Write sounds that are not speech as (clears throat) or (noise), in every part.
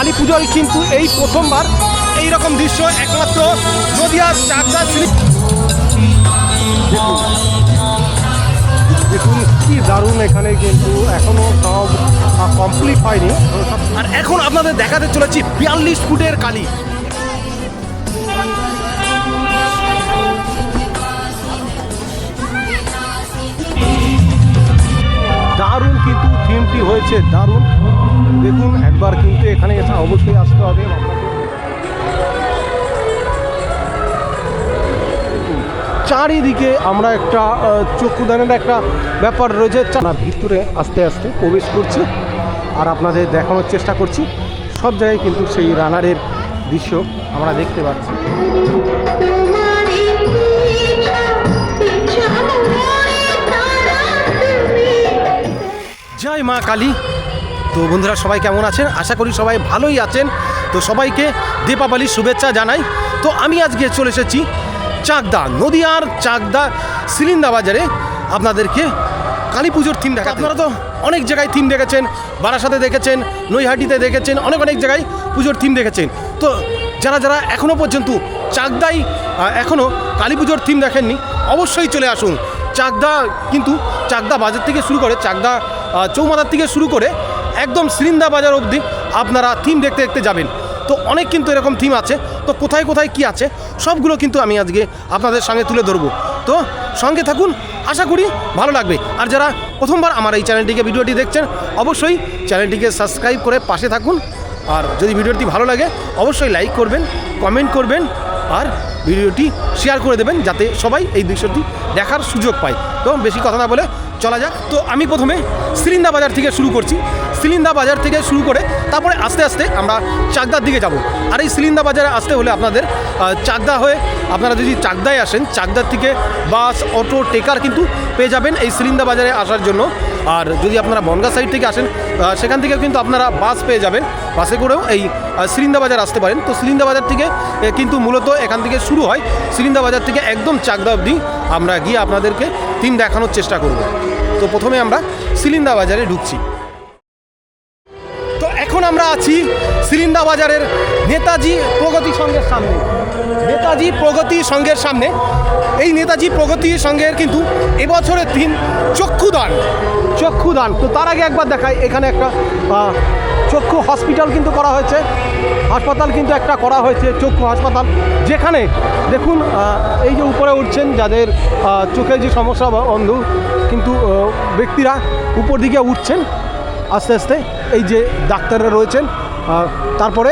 কালী পুজোয় কিন্তু এই প্রথমবার এই রকম দৃশ্য একমাত্র নদিয়ার চাকদা শ্রী দেখুন কি দারুণ এখানে কিন্তু এখনও সব কমপ্লিট হয়নি। আর এখন আপনাদের দেখাতে চলেছি বিয়াল্লিশ ফুটের কালী। দারুণ কিন্তু থিমটি হয়েছে, দারুণ। দেখুন, একবার কিন্তু এখানে এসে অবশ্যই আসতে হবে। চারিদিকে আমরা একটা চক্ষুদানের একটা ব্যাপার রয়েছে। আমরা ভিতরে আস্তে আস্তে প্রবেশ করছি আর আপনাদের দেখানোর চেষ্টা করছি। সব জায়গায় কিন্তু সেই রানারের দৃশ্য আমরা দেখতে পাচ্ছি। জয় মা কালী। তো বন্ধুরা সবাই কেমন আছেন? আশা করি সবাই ভালোই আছেন। তো সবাইকে দীপাবলির শুভেচ্ছা জানাই। তো আমি আজকে চলে এসেছি চাকদা, নদিয়ার চাকদা সিলিন্দা বাজারে। আপনাদেরকে কালী পুজোর থিম দেখা আপনারা তো অনেক জায়গায় থিম দেখেছেন, বারাসাতে দেখেছেন, নৈহাটিতে দেখেছেন, অনেক অনেক জায়গায় পুজোর থিম দেখেছেন। তো যারা যারা এখনও পর্যন্ত চাকদাই এখনও কালী পুজোর থিম দেখেননি, অবশ্যই চলে আসুন। চাকদা কিন্তু চাকদা বাজার থেকে শুরু করে, চাকদা চৌমাথার থেকে শুরু করে একদম সিলিন্দা বাজার অবধি আপনারা থিম দেখতে দেখতে যাবেন। তো অনেক কিন্তু এরকম থিম আছে। তো কোথায় কোথায় কি আছে, সবগুলো কিন্তু আমি আজকে আপনাদের সঙ্গে তুলে ধরবো। তো সঙ্গে থাকুন, আশা করি ভালো লাগবে। আর যারা প্রথমবার আমার এই চ্যানেলটিকে ভিডিওটি দেখছেন, অবশ্যই চ্যানেলটিকে সাবস্ক্রাইব করে পাশে থাকুন। আর যদি ভিডিওটি ভালো লাগে, অবশ্যই লাইক করবেন কমেন্ট করবেন, আর ভিডিওটি শেয়ার করে দেবেন, যাতে সবাই এই দৃশ্যটি দেখার সুযোগ পায়। তো বেশি কথা না বলে চলা যাক। তো আমি প্রথমে সিলিন্দা বাজার থেকে শুরু করছি। সিলিন্দা বাজার থেকে শুরু করে তারপরে আস্তে আস্তে আমরা চাকদার দিকে যাব। আর এই সিলিন্দা বাজারে আসতে হলে আপনাদের চাকদা হয়ে আপনারা যদি চাকদায় আসেন, চাকদার থেকে বাস, অটো, টেকার কিন্তু পেয়ে যাবেন এই সিলিন্দা বাজারে আসার জন্য। আর যদি আপনারা বনগা সাইড থেকে আসেন সেখান থেকে কিন্তু আপনারা বাস পেয়ে যাবেন। বাসে করেও এই সিলিন্দা বাজার আসতে পারেন। তো সিলিন্দা বাজার থেকে কিন্তু মূলত এখান থেকে শুরু হয়। সিলিন্দা বাজার থেকে একদম চাকদা অবধি আমরা গিয়ে আপনাদেরকে তিন দেখানোর চেষ্টা করব। তো প্রথমে আমরা সিলিন্দা বাজারে ঢুকছি। আমরা আছি সিলিন্দা বাজারের নেতাজি প্রগতি সংঘের সামনে। নেতাজি প্রগতি সংঘের সামনে। এই নেতাজি প্রগতি সংঘের কিন্তু এবছরের দিন চক্ষুদান। চক্ষুদান। তো তার আগে একবার দেখায় এখানে একটা চক্ষু হসপিটাল কিন্তু করা হয়েছে। হাসপাতাল কিন্তু একটা করা হয়েছে, চক্ষু হাসপাতাল। যেখানে দেখুন এই যে উপরে উঠছেন যাদের চোখের যে সমস্যা অন্ধ, কিন্তু ব্যক্তিরা উপর দিকে উঠছেন। আস্তে আস্তে এই যে ডাক্তাররা রয়েছেন তারপরে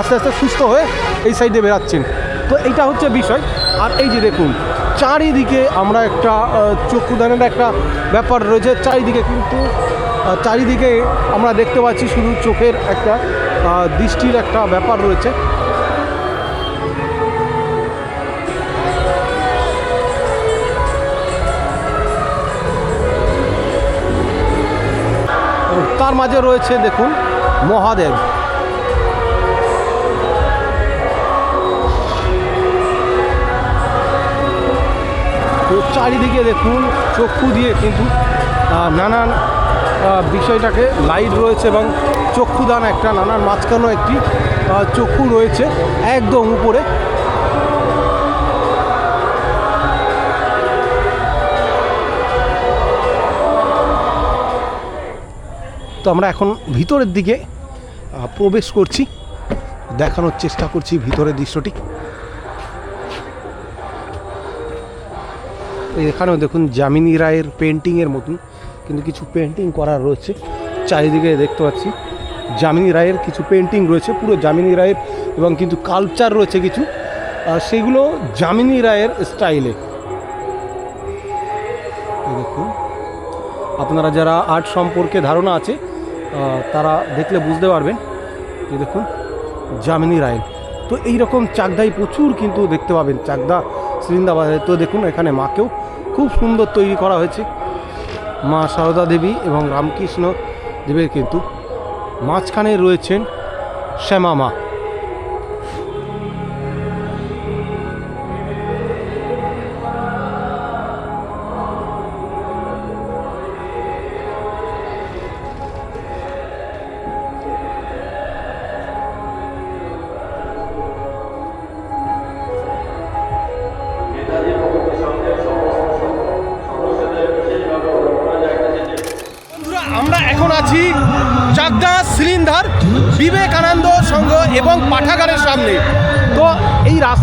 আস্তে আস্তে সুস্থ হয়ে এই সাইডে বেরাচ্ছেন। তো এইটা হচ্ছে বিষয়। আর এই যে দেখুন, চারিদিকে আমরা একটা চক্ষুদানের একটা ব্যাপার রয়েছে। চারিদিকে কিন্তু চারিদিকে আমরা দেখতে পাচ্ছি শুধু চোখের একটা দৃষ্টির একটা ব্যাপার রয়েছে। তার মাঝে রয়েছে, দেখুন, মহাদেব। তো চারিদিকে দেখুন, চক্ষু দিয়ে কিন্তু নানান বিষয়টাকে লাইট রয়েছে এবং চক্ষুদান একটা, নানান মাঝখানেও একটি চক্ষু রয়েছে, একদম উপরে। তো আমরা এখন ভিতরের দিকে প্রবেশ করছি। দেখানোর চেষ্টা করছি ভিতরের দৃশ্যটি। এখানেও দেখুন যামিনী রায়ের পেন্টিংয়ের মতন, কিন্তু কিছু পেন্টিং করা রয়েছে। চারিদিকে দেখতে পাচ্ছি যামিনী রায়ের কিছু পেন্টিং রয়েছে, পুরো যামিনী রায়ের এবং কিন্তু কালচার রয়েছে কিছু। সেগুলো যামিনী রায়ের স্টাইলে দেখুন, আপনারা যারা আর্ট সম্পর্কে ধারণা আছে তারা দেখলে বুঝতে পারবেন যে দেখুন জামিনী রায়। তো এই রকম চাকদাই প্রচুর কিন্তু দেখতে পাবেন, চাকদা সিলিন্দাবাদে তো দেখুন, এখানে মাকেও খুব সুন্দর তৈরি করা হয়েছে। মা সারদা দেবী এবং রামকৃষ্ণ দেবের কিন্তু মাঝখানে রয়েছেন শ্যামা মা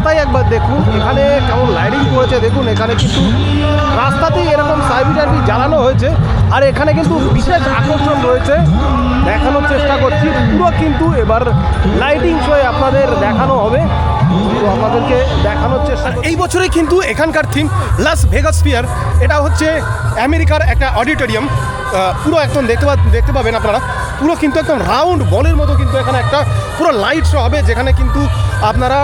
রাস্তায় একবার দেখুন এখানে কেমন লাইটিং করেছে দেখুন এখানে কিন্তু রাস্তাতেই এরকম সার্ভিস টার্ভিস জ্বালানো হয়েছে। আর এখানে কিন্তু বিশেষ আকর্ষণ রয়েছে দেখানোর চেষ্টা করছি পুরো কিন্তু এবার লাইটিং শোয়ে আপনাদের দেখানো হবে। তো আপনাদেরকে দেখানোর চেষ্টা এই বছরে কিন্তু এখানকার থিম লাস ভেগাস ফিয়ার এটা হচ্ছে আমেরিকার একটা অডিটোরিয়াম পুরো একদম দেখতে পা দেখতে পাবেন আপনারা। পুরো কিন্তু একদম রাউন্ড বলের মতো কিন্তু এখানে একটা পুরো লাইট শো হবে যেখানে কিন্তু আপনারা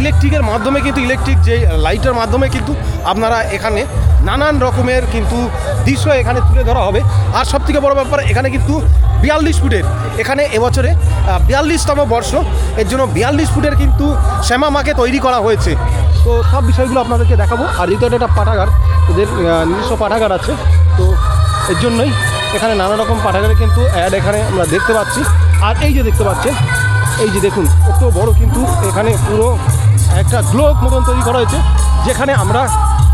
ইলেকট্রিকের মাধ্যমে কিন্তু ইলেকট্রিক যে লাইটের মাধ্যমে কিন্তু আপনারা এখানে নানান রকমের কিন্তু দৃশ্য এখানে তুলে ধরা হবে। আর সব থেকে বড় ব্যাপার, এখানে কিন্তু বিয়াল্লিশ ফুটের, এখানে এবছরে বিয়াল্লিশতম বর্ষ। এর জন্য বিয়াল্লিশ ফুটের কিন্তু শ্যামা মাকে তৈরি করা হয়েছে। তো সব বিষয়গুলো আপনাদেরকে দেখাবো। আর এটা একটা পাঠাগার, এদের নিজস্ব পাঠাগার আছে। তো এর জন্যই এখানে নানা রকম পাঠাগারে কিন্তু অ্যাড এখানে আমরা দেখতে পাচ্ছি। আর এই যে দেখতে পাচ্ছেন এই যে দেখুন কত বড় কিন্তু এখানে পুরো একটা গ্লোব মতন তৈরি করা হয়েছে, যেখানে আমরা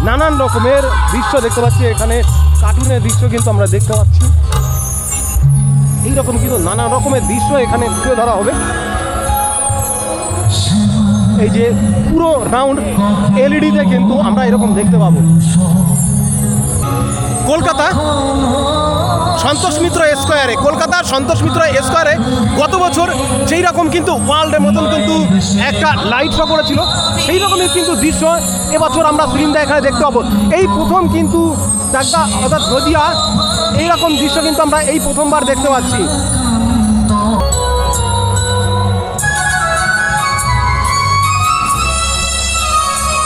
নানান রকমের দৃশ্য দেখতে পাচ্ছি। এখানে কার্টুনের দৃশ্য কিন্তু আমরা দেখতে পাচ্ছি। এইরকম কিন্তু নানা রকমের দৃশ্য এখানে তুলে ধরা হবে। এই যে পুরো রাউন্ড এলইডিতে কিন্তু আমরা এরকম দেখতে পাবো। কলকাতা সন্তোষ মিত্র স্কোয়ারে, কলকাতার সন্তোষ মিত্র স্কোয়ারে গত বছর যেই রকম কিন্তু ওয়ার্ল্ডের মতন কিন্তু একটা লাইট শো করেছিল, সেই রকমই কিন্তু দৃশ্য এবছর আমরা ফিল্মটা এখানে দেখতে পাবো। এই প্রথম কিন্তু একটা অর্থাৎ নদিয়া এইরকম দৃশ্য কিন্তু আমরা এই প্রথমবার দেখতে পাচ্ছি।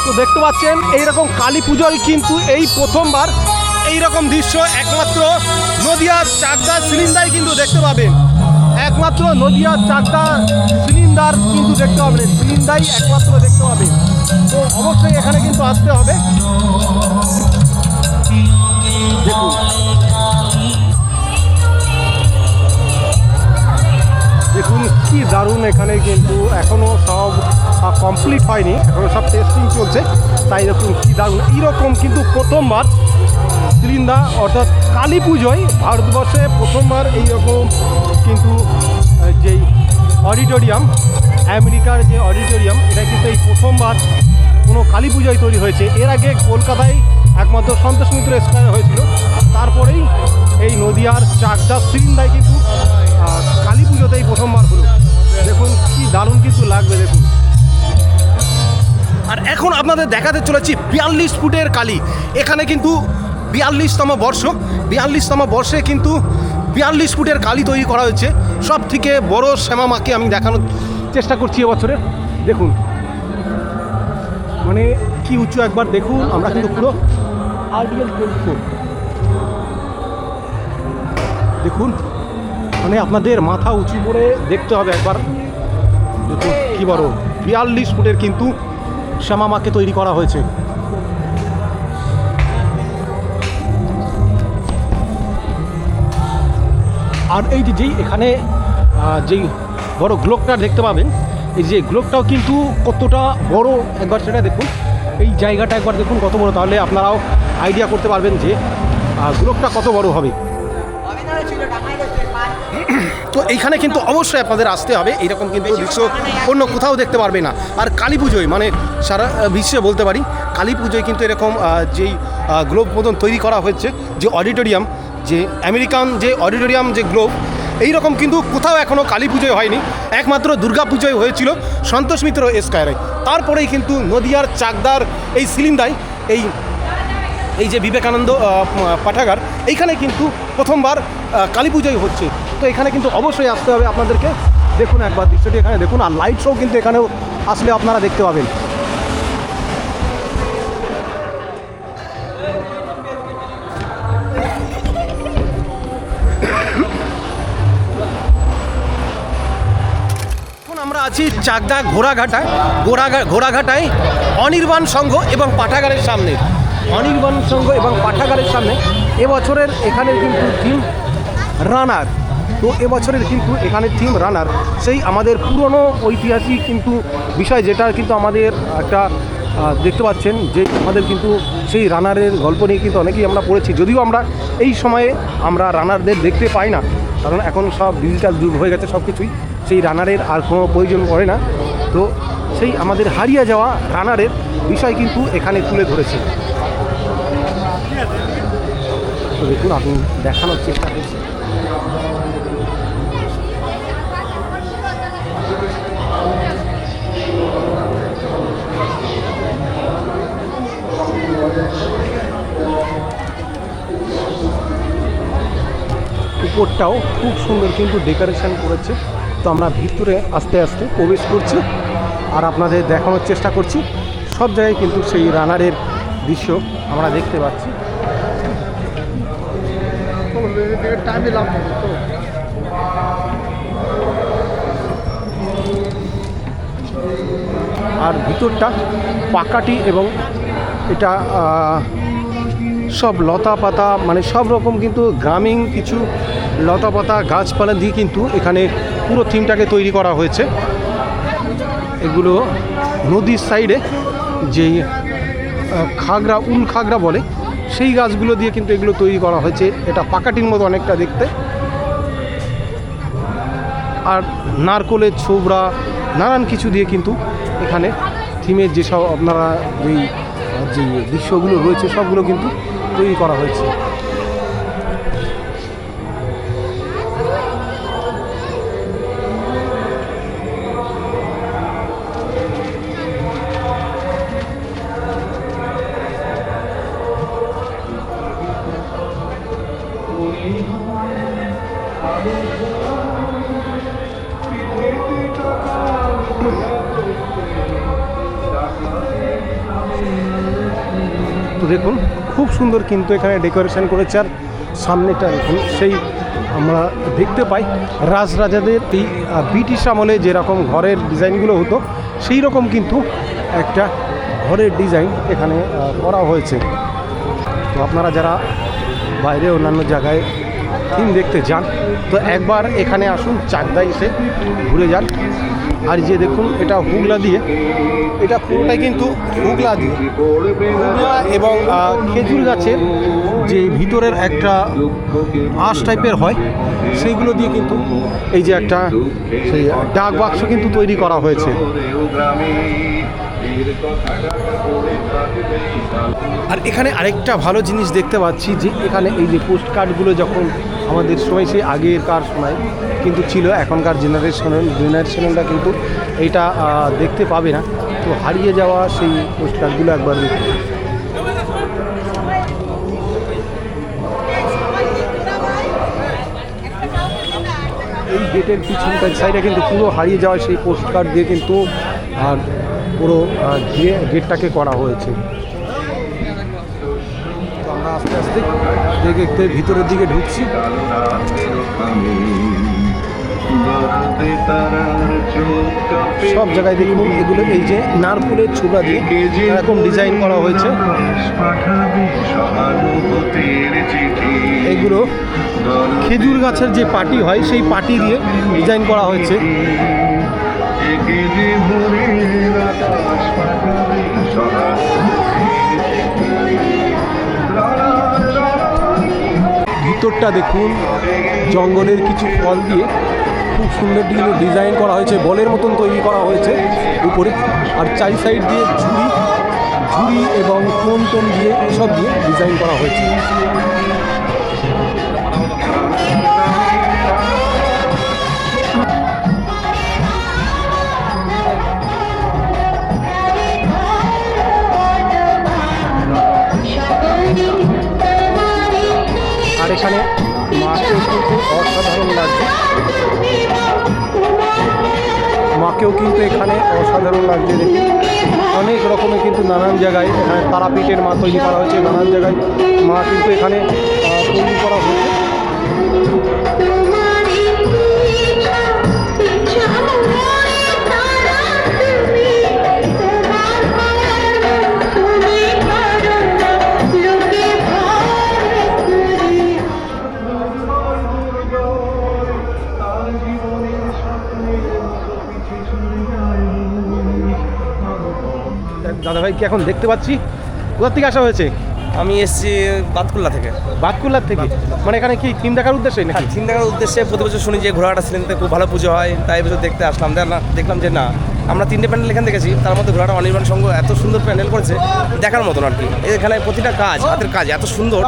তো দেখতে পাচ্ছেন, এইরকম কালী পুজোয় কিন্তু এই প্রথমবার এই রকম দৃশ্য একমাত্র নদিয়ার চাকদা সিলিন্ডার কিন্তু দেখতে পাবেন। একমাত্র নদিয়ার চাকদা সিলিন্ডার কিন্তু দেখতে পাবেন। সিলিন্ডারই একমাত্র দেখতে পাবেন। তো অবশ্যই এখানে কিন্তু আসতে হবে। দেখুন। দেখুন কি দারুণ এখানে কিন্তু এখনও সব কমপ্লিট হয়নি। এখনও সব টেস্টিং চলছে। তাই দেখুন কি দারুণ। এইরকম কিন্তু প্রথমবার সিলিন্ডার অর্থাৎ কালী পুজোয় ভারতবর্ষে প্রথমবার এইরকম কিন্তু যেই অডিটোরিয়াম, আমেরিকার যে অডিটোরিয়াম, এটা কিন্তু এই প্রথমবার কোনো কালী পুজোয় তৈরি হয়েছে। এর আগে কলকাতায় একমাত্র সন্তোষ মিত্র স্কোয়ার হয়েছিল। তারপরেই এই নদিয়ার চাকদা সিলিন্ডায় কিন্তু কালী পুজোতেই প্রথমবার হলো। দেখুন, কি দারুণ কিন্তু লাগবে, দেখুন। আর এখন আপনাদের দেখাতে চলেছি বিয়াল্লিশ ফুটের কালী। এখানে কিন্তু বিয়াল্লিশতম বর্ষ, বিয়াল্লিশতম বর্ষে কিন্তু বিয়াল্লিশ ফুটের কালি তৈরি করা হয়েছে। সব থেকে বড় শ্যামা মাকে আমি দেখানোর চেষ্টা করছি এবছরে। দেখুন। মানে কি উঁচু একবার দেখুন, আমরা কিন্তু পুরো আইডিয়াল দেখুন মানে আপনাদের মাথা উঁচু করে দেখতে হবে একবার। কি বড়। বিয়াল্লিশ ফুটের কিন্তু শ্যামা মাকে তৈরি করা হয়েছে। আর এই যেই এখানে যেই বড় গ্লোবটা দেখতে পাবেন এই যে গ্লোবটাও কিন্তু কতটা বড় একবার সেটা দেখুন। এই জায়গাটা একবার দেখুন কত বড় তাহলে আপনারাও আইডিয়া করতে পারবেন যে আহ, গ্লোবটা কত বড় হবে। (clears throat) তো এইখানে কিন্তু অবশ্যই আপনাদের আসতে হবে এইরকম কিন্তু দৃশ্য অন্য কোথাও দেখতে পারবে না। আর কালী পুজোয় মানে সারা বিশ্বে বলতে পারি কালী পুজোয় কিন্তু এরকম যেই গ্লোব মতন তৈরি করা হয়েছে যে অডিটোরিয়াম যে আমেরিকান, যে অডিটোরিয়াম, যে গ্লোব এই রকম কিন্তু কোথাও এখনও কালী পুজোয় হয়নি। একমাত্র দুর্গা পুজোয় হয়েছিল সন্তোষ মিত্র স্কয়ারে। তারপরেই কিন্তু নদিয়ার চাকদার এই সিলিন্দায় এই এই যে বিবেকানন্দ পাঠাগার, এইখানে কিন্তু প্রথমবার কালী পুজোই হচ্ছে। তো এখানে কিন্তু অবশ্যই আসতে হবে আপনাদেরকে। দেখুন একবার, দৃশ্যটি এখানে দেখুন, আর লাইট শো কিন্তু এখানেও আসলে আপনারা দেখতে পাবেন। আছি চাকদা ঘোড়াঘাটায়, ঘোড়াঘা, ঘোড়াঘাটায় অনির্বাণ সংঘ এবং পাঠাগারের সামনে। অনির্বাণ সংঘ এবং পাঠাগারের সামনে এবছরের এখানে কিন্তু থিম রানার তো এবছরের কিন্তু এখানে থিম রানার সেই আমাদের পুরনো ঐতিহাসিক কিন্তু বিষয় যেটা কিন্তু আমাদের একটা দেখতে পাচ্ছেন যে আমাদের কিন্তু সেই রানারের গল্প নিয়ে কিন্তু অনেকেই আমরা পড়েছি। যদিও আমরা এই সময়ে আমরা রানারদের দেখতে পাই না, কারণ এখন সব ডিজিটাল যুগ হয়ে গেছে সব কিছুই সেই রানারের আর কোনো প্রয়োজন পড়ে না। তো সেই আমাদের হারিয়ে যাওয়া রানারের বিষয় কিন্তু এখানে তুলে ধরেছে। তো দেখুন আপনি দেখানোর চেষ্টা করছি। উপরটাও খুব সুন্দর কিন্তু ডেকোরেশন করেছে। তো আমরা ভিতরে আস্তে আস্তে প্রবেশ করছি আর আপনাদের দেখানোর চেষ্টা করছি। সব জায়গায় কিন্তু সেই রানারের দৃশ্য আমরা দেখতে পাচ্ছি। আর ভিতরটা পাকাটি এবং এটা সব লতা পাতা মানে সব রকম কিন্তু গ্রামীণ কিছু লতা পাতা গাছপালা দিয়ে কিন্তু এখানে পুরো থিমটাকে তৈরি করা হয়েছে। এগুলো নদীর সাইডে যেই খাগড়া উল খাগড়া বলে সেই গাছগুলো দিয়ে কিন্তু এগুলো তৈরি করা হয়েছে। এটা পাকাটির মতো অনেকটা দেখতে। আর নারকোলের ছোবড়া নানান কিছু দিয়ে কিন্তু এখানে থিমের যেসব আপনারা আহ, যে দৃশ্যগুলো রয়েছে সবগুলো কিন্তু তৈরি করা হয়েছে। সুন্দর কিন্তু এখানে ডেকোরেশন করেছে আর সামনেটা দেখুন, সেই আমরা দেখতে পাই। রাজরাজাদের এই ব্রিটিশ আমলে যেরকম ঘরের ডিজাইনগুলো হতো, সেই রকম কিন্তু একটা ঘরের ডিজাইন এখানে করা হয়েছে। তো আপনারা যারা বাইরে অন্যান্য জায়গায় থিম দেখতে যান, তো একবার এখানে আসুন, চাকদায় এসে ঘুরে যান। আর যে দেখুন, এটা হুগলা দিয়ে, এটা পুরোটাই কিন্তু হুগলা দিয়ে। হুগলা এবং খেজুর গাছের যে ভিতরের একটা আঁশ টাইপের হয় সেইগুলো দিয়ে কিন্তু এই যে একটা সেই ডাক বাক্স কিন্তু তৈরি করা হয়েছে। আর এখানে আরেকটা ভালো জিনিস দেখতে পাচ্ছি যে, এখানে এই যে পোস্ট কার্ডগুলো যখন আমাদের সময় সেই আগের কার সময় কিন্তু ছিল, এখনকার জেনারেশন জেনারেশনটা কিন্তু এটা দেখতে পাবে না। তো হারিয়ে যাওয়া সেই পোস্ট কার্ডগুলো একবার দেখুন। এই গেটের পিছনটা সাইডে কিন্তু পুরো হারিয়ে যাওয়া সেই পোস্ট কার্ড দিয়ে কিন্তু, আর পুরো গেটটাকে করা হয়েছে। আমরা আস্তে আস্তে দেখতে ভিতরের দিকে ঢুকছি। সব জায়গায় দেখুন এগুলো এই যে নারকুলের ছোবড়া দিয়ে এরকম ডিজাইন করা হয়েছে। এগুলো খেজুর গাছের যে পাটি হয় সেই পাটি দিয়ে ডিজাইন করা হয়েছে। ভিতরটা দেখুন। জঙ্গলের কিছু ফল দিয়ে খুব সুন্দর ডিজাইন ডিজাইন করা হয়েছে। বলের মতন তৈরি করা হয়েছে উপরে। আর চারি সাইড দিয়ে ঝুড়ি ঝুড়ি এবং কোন টোন দিয়ে এসব দিয়ে ডিজাইন করা হয়েছে। অসাধারণ লাগছে। মাকেও কিন্তু এখানে অসাধারণ লাগছে দেখি অনেক রকমের কিন্তু নানান জায়গায়, এখানে তারাপীঠের মা তৈরি করা হয়েছে, নানান জায়গায় মা কিন্তু এখানে তৈরি করা হয়েছে। দাদাভাইকে এখন দেখতে পাচ্ছি? কোথা থেকে আসা হয়েছে? আমি এসেছি বাতকুল্লা থেকে। বাতকুল্লার থেকে? মানে এখানে কি থিম দেখার উদ্দেশ্যে নাকি? থিম করার উদ্দেশ্যে প্রতি বছর শুনি যে ঘোরাটা ছিলেন খুব ভালো পুজো হয় তাই বছর দেখতে আসলাম। না দেখলাম যে না আমরা তিনটে প্যান্ডেল এখানে দেখেছি তার মধ্যে ঘোড়াটা অনির্বাণ সংঘ এত সুন্দর প্যান্ডেল করেছে দেখার মতন আর কি। এখানে প্রতিটা কাজ হাতের কাজ এত সুন্দর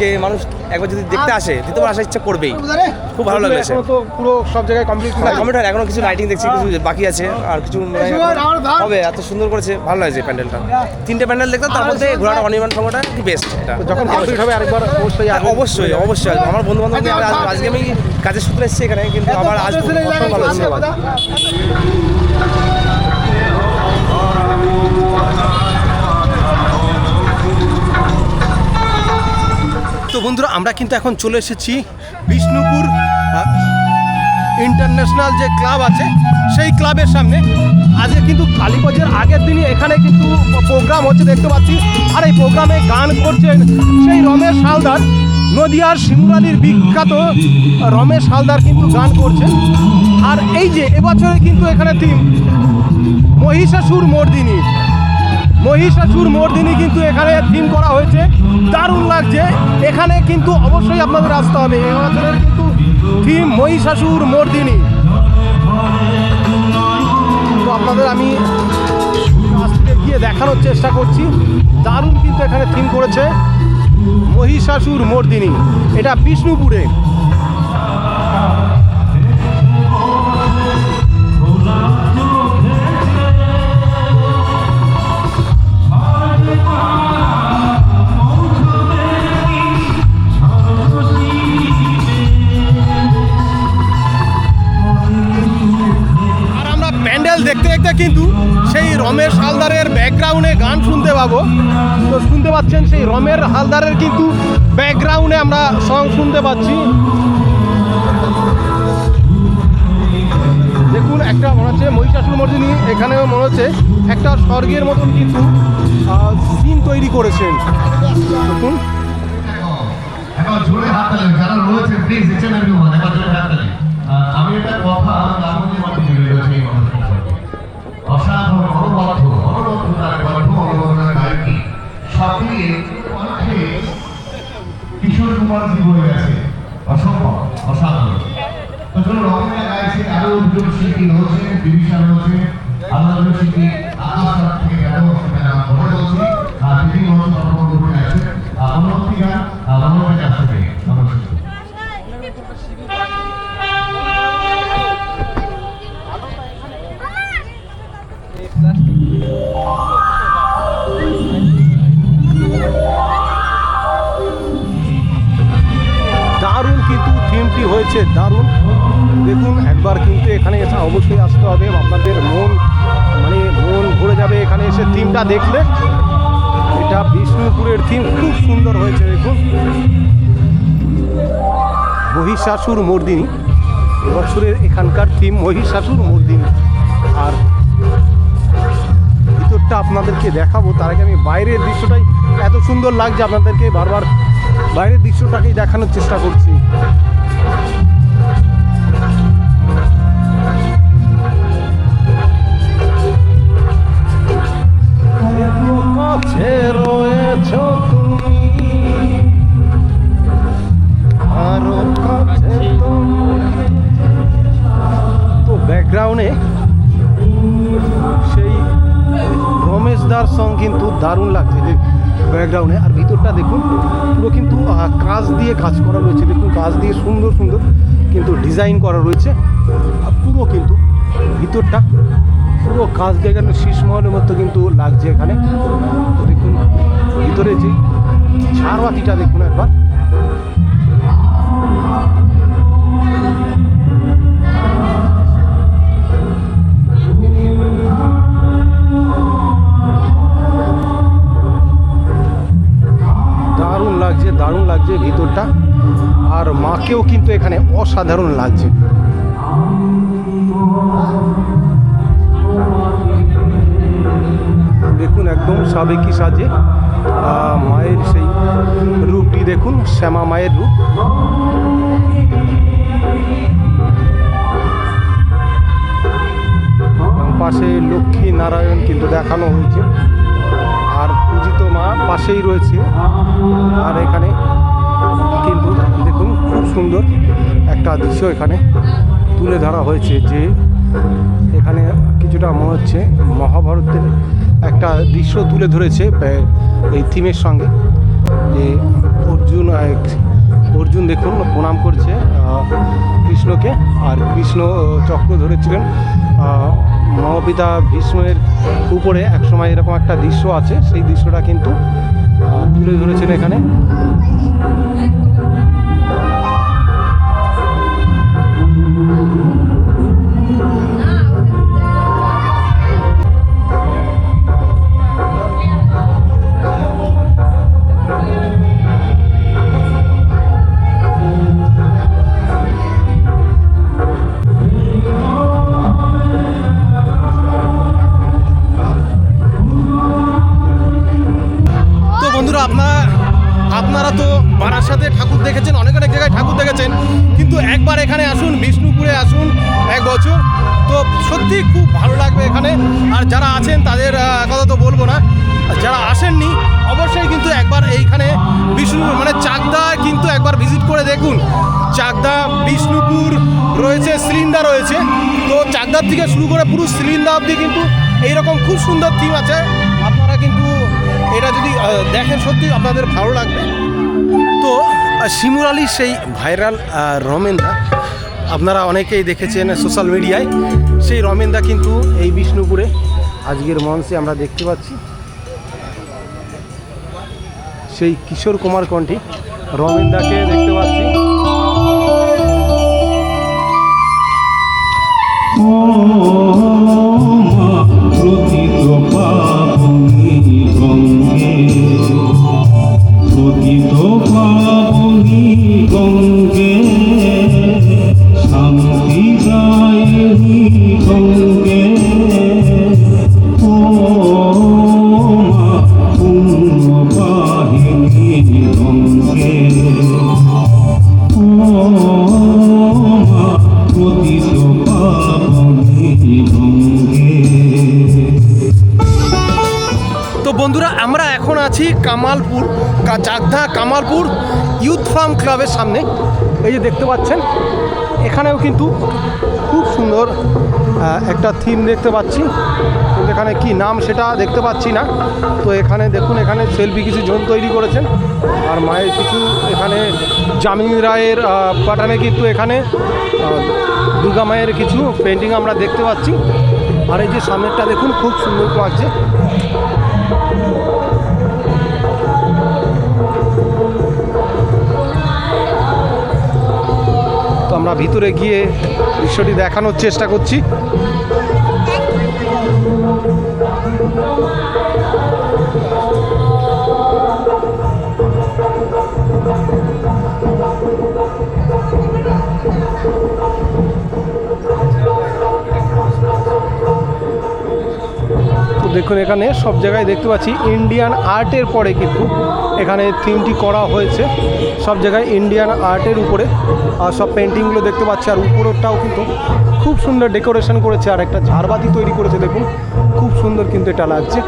যে মানুষ একবার যদি দেখতে আসে দ্বিতীয়বার আসার ইচ্ছা করবেই। খুব ভালো লাগছে। পুরো সব জায়গায় কমপ্লিট কমেন্ট এখনও কিছু লাইটিং দেখছি কিছু বাকি আছে আর কিছু মানে হবে এত সুন্দর করেছে ভালো লাগছে প্যান্ডেলটা। তিনটে প্যান্ডেল দেখলাম তার মধ্যে ঘোড়াটা অনির্বাণ সংঘটা কি বেস্ট এটা যখন কমপ্লিট হবে আরেকবার অবশ্যই হ্যাঁ, অবশ্যই অবশ্যই। আমার বন্ধু বান্ধব আজকে আমি কাজের সূত্রে এসেছি এখানে কিন্তু আমার আজ ভালো লাগছে তো বন্ধুরা, আমরা কিন্তু এখন চলে এসেছি বিষ্ণুপুর ইন্টারন্যাশনাল যে ক্লাব আছে, সেই ক্লাবের সামনে। আজকে কিন্তু কালীপুজোর আগের দিনই এখানে কিন্তু প্রোগ্রাম হচ্ছে, দেখতে পাচ্ছি। আর এই প্রোগ্রামে গান করছেন সেই রমেশ হালদার, নদিয়ার শিমুরালির বিখ্যাত রমেশ হালদার কিন্তু গান করছেন। আর এই যে এবছরে কিন্তু এখানে থিম মহিষাসুর মর্দিনী। মহিষাসুর মর্দিনী কিন্তু এখানে থিম করা হয়েছে। দারুণ লাগছে। এখানে কিন্তু অবশ্যই আপনাদের আসতে হবে। এবছরের কিন্তু থিম মহিষাসুর মর্দিনী। তো আপনাদের আমি গিয়ে দেখানোর চেষ্টা করছি। দারুণ কিন্তু এখানে থিম করেছে মহিষাসুর মর্দিনী। এটা বিষ্ণুপুরে। দেখতে কিন্তু সেই রমেশ হালদারের ব্যাকগ্রাউন্ডে গান শুনতে পাবো। তো শুনতে পাচ্ছেন সেই রমের হালদারের কিন্তু ব্যাকগ্রাউন্ডে আমরা সং শুনতে পাচ্ছি। দেখুন, একটা মনে হচ্ছে মহিষাসুর মর্দিনী এখানেও মনে হচ্ছে একটা স্বর্গের মতন কিন্তু সিন তৈরি করেছেন। দেখুন। আমি একটা কথা অসাধারণ অনবদ্য অনবদ্য তার গল্প অনবদ্য সব মিলিয়ে কণ্ঠে কিশোর কুমার অসম্ভব, অসাধারণ। তো চলো রবীন্দ্র গাইছে আরও দুজন শিল্পী রয়েছে বিদিশা রয়েছে আরও থেকে গেল সেটা নাম বলে বলছি আর অনুমতি গান অনুমতির কাছ থেকে থিমটা দেখলে, এটা বিষ্ণুপুরের থিম খুব সুন্দর হয়েছে, দেখুন। মহিষাসুর মর্দিনী, এবছরের এখানকার থিম মহিষাসুর মর্দিনী। আর ভিতরটা আপনাদেরকে দেখাবো, তার আগে আমি বাইরের দৃশ্যটাই এত সুন্দর লাগছে আপনাদেরকে, বারবার বাইরের দৃশ্যটাকেই দেখানোর চেষ্টা করছি। ডিজাইন করা রয়েছে। আর পুরো কিন্তু ভিতরটা, পুরো কাঁচ দিয়ে গেল শীষমহলের মতো কিন্তু লাগছে এখানে। দেখুন, ভিতরে যে ঝাড়বাতিটা দেখুন একবার। দারুণ লাগছে দারুণ লাগছে ভিতরটা। আর মাকেও কিন্তু এখানে অসাধারণ লাগছে। দেখুন একদম সাবেকি সাজে মায়ের সেই রূপটি দেখুন, শ্যামা মায়ের রূপ। পাশে লক্ষ্মী নারায়ণ কিন্তু দেখানো হয়েছে। আর পূজিত মা পাশেই রয়েছে। আর এখানে কিন্তু দেখুন, খুব সুন্দর একটা দৃশ্য এখানে তুলে ধরা হয়েছে যে এখানে কিছুটা মনে হচ্ছে মহাভারতের একটা দৃশ্য তুলে ধরেছে এই থিমের সঙ্গে। যে অর্জুন অর্জুন দেখুন, প্রণাম করছে কৃষ্ণকে আর কৃষ্ণ চক্র ধরেছিলেন। মহাপিতা ভীষ্মের উপরে একসময় এরকম একটা দৃশ্য আছে। সেই দৃশ্যটা কিন্তু তুলে ধরেছেন এখানে। আপনারা তো বারাসাতে ঠাকুর দেখেছেন, অনেক অনেক জায়গায় ঠাকুর দেখেছেন। কিন্তু একবার এখানে আসুন, বিষ্ণুপুরে আসুন এক বছর, তো সত্যি খুব ভালো লাগবে এখানে। আর যারা আছেন তাদের কথা তো বলব না। যারা আসেননি, অবশ্যই কিন্তু একবার এইখানে বিষ্ণুপুর মানে চাকদা কিন্তু একবার ভিজিট করে দেখুন। চাকদা, বিষ্ণুপুর রয়েছে, সিলিন্ডার রয়েছে। তো চাকদার থেকে শুরু করে পুরো সিলিন্ডার অবধি কিন্তু এইরকম খুব সুন্দর থিম আছে। আপনারা কিন্তু এটা যদি দেখেন সত্যি আপনাদের ভালো লাগবে। তো শিমুর আলীর সেই ভাইরাল রমেনদা। আপনারা অনেকেই দেখেছেন সোশ্যাল মিডিয়ায় সেই রমেনদা কিন্তু এই বিষ্ণুপুরে আজকের মঞ্চে আমরা দেখতে পাচ্ছি। সেই কিশোর কুমার কণ্ঠী রমেনদাকে দেখতে পাচ্ছি। প্রতিত ক্লাবের সামনে, এই যে দেখতে পাচ্ছেন, এখানেও কিন্তু খুব সুন্দর একটা থিম দেখতে পাচ্ছি। কিন্তু এখানে কি নাম সেটা দেখতে পাচ্ছি না। তো এখানে দেখুন, এখানে সেলফি কিছু জন তৈরি করেছেন। আর মায়ের কিছু এখানে জামিনী রায়ের পাঠানে কিন্তু এখানে দুর্গা মায়ের কিছু পেন্টিং আমরা দেখতে পাচ্ছি। আর এই যে সামনেরটা দেখুন, খুব সুন্দর লাগছে। আমরা ভিতরে গিয়ে দৃশ্যটি দেখানোর চেষ্টা করছি। দেখুন এখানে সব জায়গায় দেখতে পাচ্ছি। ইন্ডিয়ান আর্টের পরে কিন্তু এখানে থিমটি করা হয়েছে। সব জায়গায় ইন্ডিয়ান আর্টের উপরে। আর সব পেন্টিংগুলো দেখতে পাচ্ছি। আর উপরেরটাও কিন্তু খুব সুন্দর ডেকোরেশন করেছে। আর একটা ঝাড়বাতি তৈরি করেছে, দেখুন। খুব সুন্দর কিন্তু এটা লাগছে।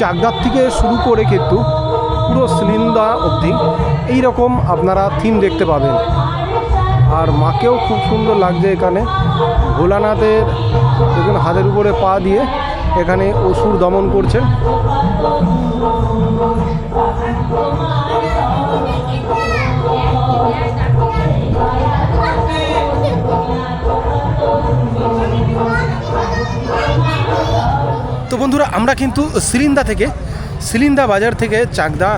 চাকদার থেকে শুরু করে কিন্তু পুরো সিলিন্দা অবধি এইরকম আপনারা থিম দেখতে পাবেন। আর মাকেও খুব সুন্দর লাগছে এখানে। ভোলানাথের দেখুন হাতের উপরে পা দিয়ে এখানে অসুর দমন করছেন বন্ধুরা, আমরা কিন্তু সিলিন্দা থেকে, সিলিন্দা বাজার থেকে চাকদা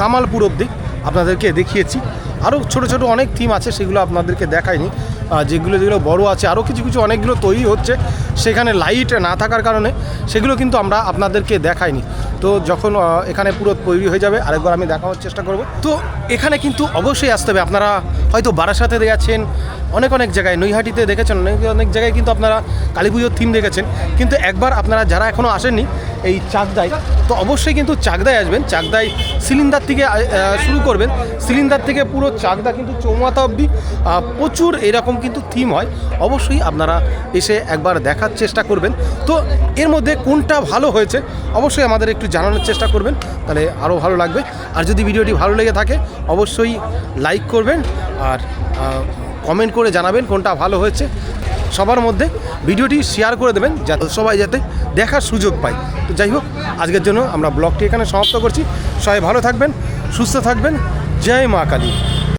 কামালপুর অবধি আপনাদেরকে দেখিয়েছি। আরও ছোট ছোট অনেক থিম আছে, সেগুলো আপনাদেরকে দেখায়নি যেগুলো যেগুলো বড় আছে আরও কিছু কিছু অনেকগুলো তৈরি হচ্ছে। সেখানে লাইট না থাকার কারণে সেগুলো কিন্তু আমরা আপনাদেরকে দেখাইনি। তো যখন এখানে পুরো তৈরি হয়ে যাবে আরেকবার আমি দেখানোর চেষ্টা করব। তো এখানে কিন্তু অবশ্যই আসতে হবে। আপনারা হয়তো বারাসাতে দেখেছেন অনেক অনেক জায়গায় নৈহাটিতে দেখেছেন অনেক অনেক জায়গায় কিন্তু আপনারা কালী পুজোর থিম দেখেছেন। কিন্তু একবার আপনারা যারা এখনও আসেননি এই চাকদায় তো অবশ্যই কিন্তু চাকদায় আসবেন। চাকদায় সিলিন্ডার থেকে শুরু করবেন। সিলিন্ডার থেকে পুরো চাকদা কিন্তু চৌমাথা অবধি। আহ, প্রচুর এরকম কিন্তু থিম হয়। অবশ্যই আপনারা এসে একবার দেখার চেষ্টা করবেন। তো এর মধ্যে কোনটা ভালো হয়েছে অবশ্যই আমাদের একটু জানানোর চেষ্টা করবেন, তাহলে আরও ভালো লাগবে। আর যদি ভিডিওটি ভালো লেগে থাকে, অবশ্যই লাইক করবেন আর কমেন্ট করে জানাবেন কোনটা ভালো হয়েছে। সবার মধ্যে ভিডিওটি শেয়ার করে দেবেন, যাতে সবাই যাতে দেখার সুযোগ পায়। তো যাই হোক, আজকের জন্য আমরা ব্লগটি এখানে সমাপ্ত করছি। সবাই ভালো থাকবেন, সুস্থ থাকবেন। জয় মা কালী।